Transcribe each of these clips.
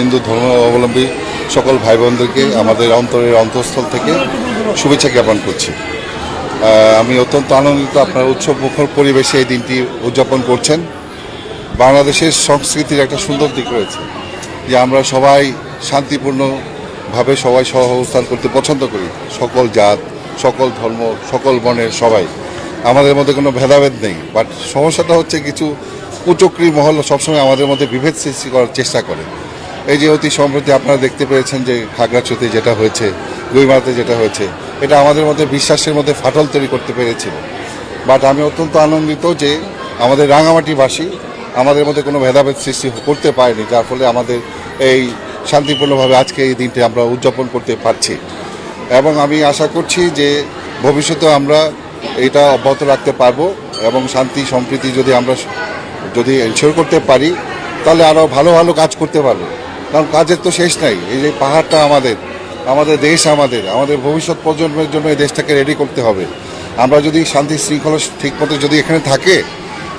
হিন্দু ধর্ম অবলম্বী সকল ভাই বোনদেরকে আমাদের অন্তরের অন্তঃস্থল থেকে শুভেচ্ছা জ্ঞাপন করছি। আমি অত্যন্ত আনন্দিত আপনার উৎসব মুখর পরিবেশে এই দিনটি উদযাপন করছেন। বাংলাদেশের সংস্কৃতির একটা সুন্দর দিক রয়েছে, যে আমরা সবাই শান্তিপূর্ণভাবে সবাই সহ অবস্থান করতে পছন্দ করি। সকল জাত, সকল ধর্ম, সকল বর্ণের সবাই। আমাদের মধ্যে কোনো ভেদাভেদ নেই, বাট সমস্যাটা হচ্ছে কিছু কুচক্রী মহল সবসময় আমাদের মধ্যে বিভেদ সৃষ্টি করার চেষ্টা করে। এই যে অতি সম্প্রতি আপনারা দেখতে পেয়েছেন যে খাগড়াছড়িতে যেটা হয়েছে গুইমারাতে যেটা হয়েছে, এটা আমাদের মধ্যে বিশ্বাসের মধ্যে ফাটল তৈরি করতে পেরেছিল। বাট আমি অত্যন্ত আনন্দিত যে আমাদের রাঙামাটিবাসী আমাদের মধ্যে কোনো ভেদাভেদ সৃষ্টি করতে পারেনি, যার ফলে আমাদের এই শান্তিপূর্ণভাবে আজকে এই দিনটি আমরা উদযাপন করতে পারছি। এবং আমি আশা করছি যে ভবিষ্যতে আমরা এটা অব্যাহত রাখতে পারব এবং শান্তি সম্প্রীতি যদি আমরা যদি এনশিওর করতে পারি, তাহলে আরও ভালো ভালো কাজ করতে পারব। কারণ কাজের তো শেষ নাই। এই যে পাহাড়টা আমাদের আমাদের দেশ আমাদের আমাদের ভবিষ্যৎ প্রজন্মের জন্য এই দেশটাকে রেডি করতে হবে। আমরা যদি শান্তি শৃঙ্খলা ঠিক মতো যদি এখানে থাকে,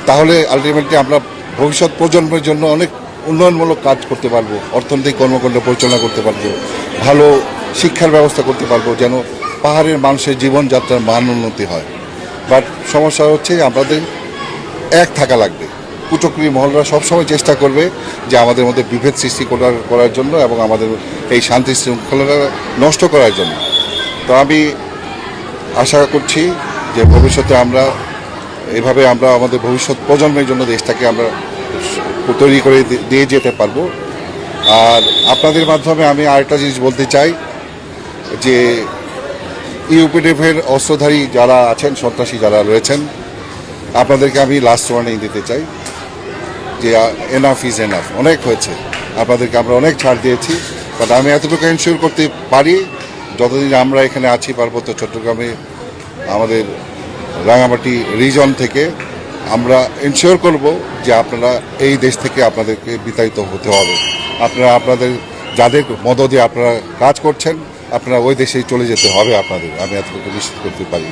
তাহলে আলটিমেটলি আমরা ভবিষ্যৎ প্রজন্মের জন্য অনেক উন্নয়নমূলক কাজ করতে পারব, অর্থনৈতিক কর্মকাণ্ড পরিচালনা করতে পারব, ভালো শিক্ষার ব্যবস্থা করতে পারব, যেন পাহাড়ের মানুষের জীবনযাত্রার মান উন্নতি হয়। বাট সমস্যা হচ্ছে আমাদের এক থাকা লাগবে। কুচক্রী মহলরা সবসময় চেষ্টা করবে যে আমাদের মধ্যে বিভেদ সৃষ্টি করার করার জন্য এবং আমাদের এই শান্তি শৃঙ্খলাটা নষ্ট করার জন্য। তো আমি আশা করছি যে ভবিষ্যতে আমরা এভাবে আমরা আমাদের ভবিষ্যৎ প্রজন্মের জন্য দেশটাকে আমরা তৈরি করে দিয়ে যেতে পারব। আর আপনাদের মাধ্যমে আমি আরেকটা জিনিস বলতে চাই যে ইউপিডিএফের অস্ত্রধারী যারা আছেন, সন্ত্রাসী যারা রয়েছেন, আপনাদেরকে আমি লাস্ট ওয়ার্নিং দিতে চাই। যে এনাফ ইজ এনাফ অনেক হয়েছে। আপনাদেরকে আমরা অনেক ছাড় দিয়েছি। বাট আমি এতটুকু এনশিওর করতে পারি, যতদিন আমরা এখানে আছি, পার্বত্য চট্টগ্রামে, আমাদের রাঙামাটি রিজন থেকে, আমরা এনশিওর করব যে আপনারা এই দেশ থেকে আপনাদেরকে বিতাড়িত হতে হবে। আপনারা আপনাদের, যাদের মদ দিয়ে আপনারা কাজ করছেন, আপনারা ওই দেশেই চলে যেতে হবে আপনাদের। আমি এতটুকু নিশ্চিত করতে পারি।